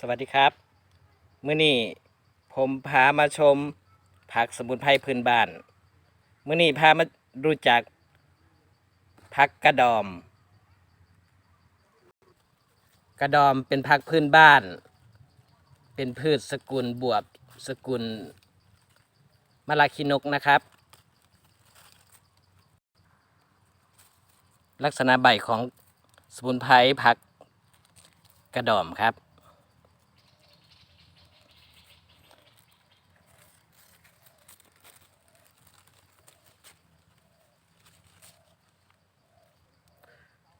สวัสดีครับ มื้อนี้ผมพามาชมผักสมุนไพรพื้นบ้าน มื้อนี้พามารู้จักผักกระดอม กระดอมเป็นผักพื้นบ้าน เป็นพืชสกุลบวบสกุลมะลาคินกนะครับ ลักษณะใบของสมุนไพรผักกระดอมครับ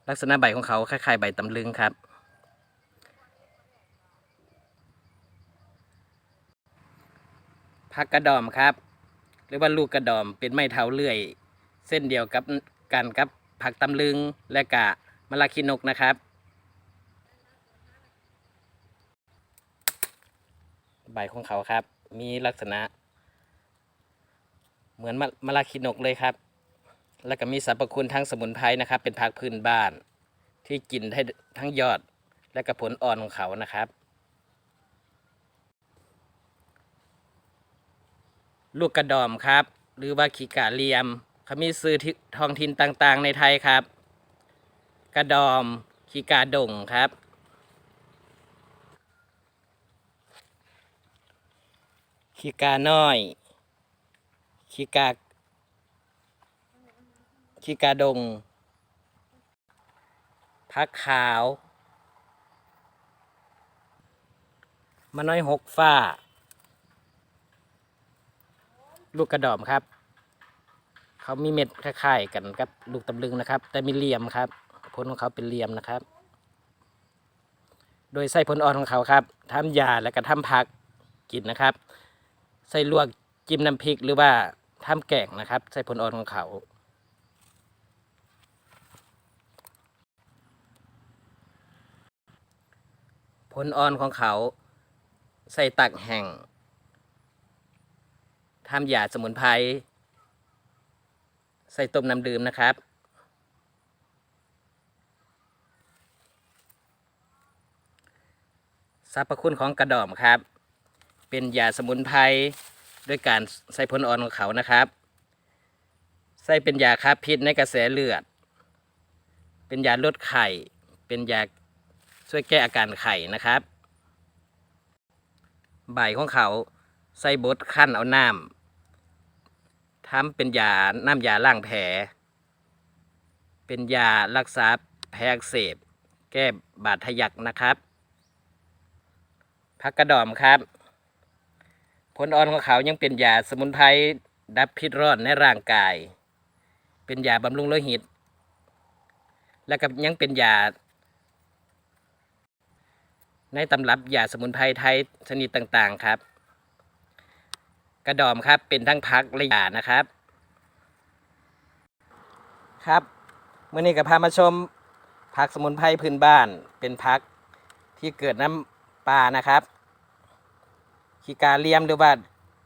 ลักษณะใบของเขาคล้ายๆใบตำลึงครับ ผักกระดอมครับ หรือว่าลูกกระดอมเป็นไม้เท้าเลื่อย เส้นเดียวกับกันกับผักตำลึงและกะมะลาคินกนะครับ ใบของเขาครับ มีลักษณะ เหมือนมะมะลาคินกเลยครับ แล้วก็มีสรรพคุณทั้งสมุนไพรนะครับ เป็นผักพื้นบ้าน ที่กินได้ทั้งยอดและก็ผลอ่อนของเขานะครับ ลูกกระดอมครับ หรือว่าขีกาเลียมเขามีซื้อที่ท้องถิ่นต่างๆ ในไทยครับ กระดอมขีกาดงครับ ขีกาน้อยขีกา ขีกาดงพักขาวมะน้อยหกฟ้า ลูกกระดอมครับ เขามีเม็ดคล้ายๆกันกับลูกตำลึงนะครับ แต่มีเหลี่ยมครับผลของเขาเป็นเหลี่ยมนะครับ โดยใส่ผลอ่อนของเขาครับทำยาและก็ทำผักกินนะครับใส่ลวกจิ้มน้ำพริกหรือว่าทำแกงนะครับใส่ผลอ่อนของเขา ผลอ่อนของเขา ใส่ตักแห้งทำยาสมุนไพรใส่ต้มน้ำดื่มนะครับ สรรพคุณของกระดอมครับ เป็นยาสมุนไพรด้วยการใส่ผลอ่อนของเขานะครับ ใส่เป็นยาฆ่าพิษในกระแสเลือด เป็นยาลดไข่ เป็นยา ช่วยแก้อาการไข่นะครับ ใบของเขาใส่บดขั้นเอาน้ำทำเป็นยาน้ำยาล้างแผล เป็นยารักษาแผลอักเสบ แก้บาดทะยักนะครับพักกระดอมครับ ผลอ่อนของเขายังเป็นยาสมุนไพรดับพิษร้อนในร่างกาย เป็นยาบำรุงโลหิต และก็ยังเป็นยา ในตำรับยาสมุนไพรไทยชนิดต่างๆครับ กระดอมครับเป็นทั้งพักและยานะครับ ครับเมื่อนี้ก็พามาชมผักสมุนไพรพื้นบ้าน เป็นผักที่เกิดน้ำปลานะครับขีกาเลียมหรือว่า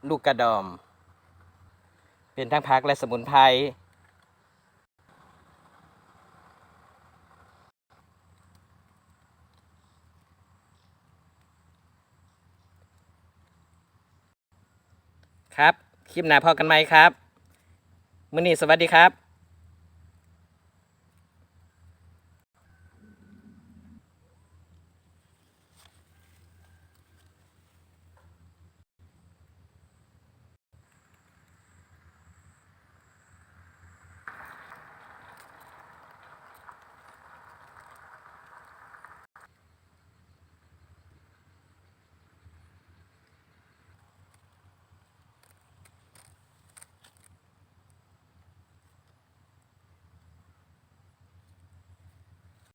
ลูกกระดอม เป็นทั้งผักและสมุนไพร ครับ คลิปหน้าพอกันไหมครับมื้อนี้สวัสดีครับ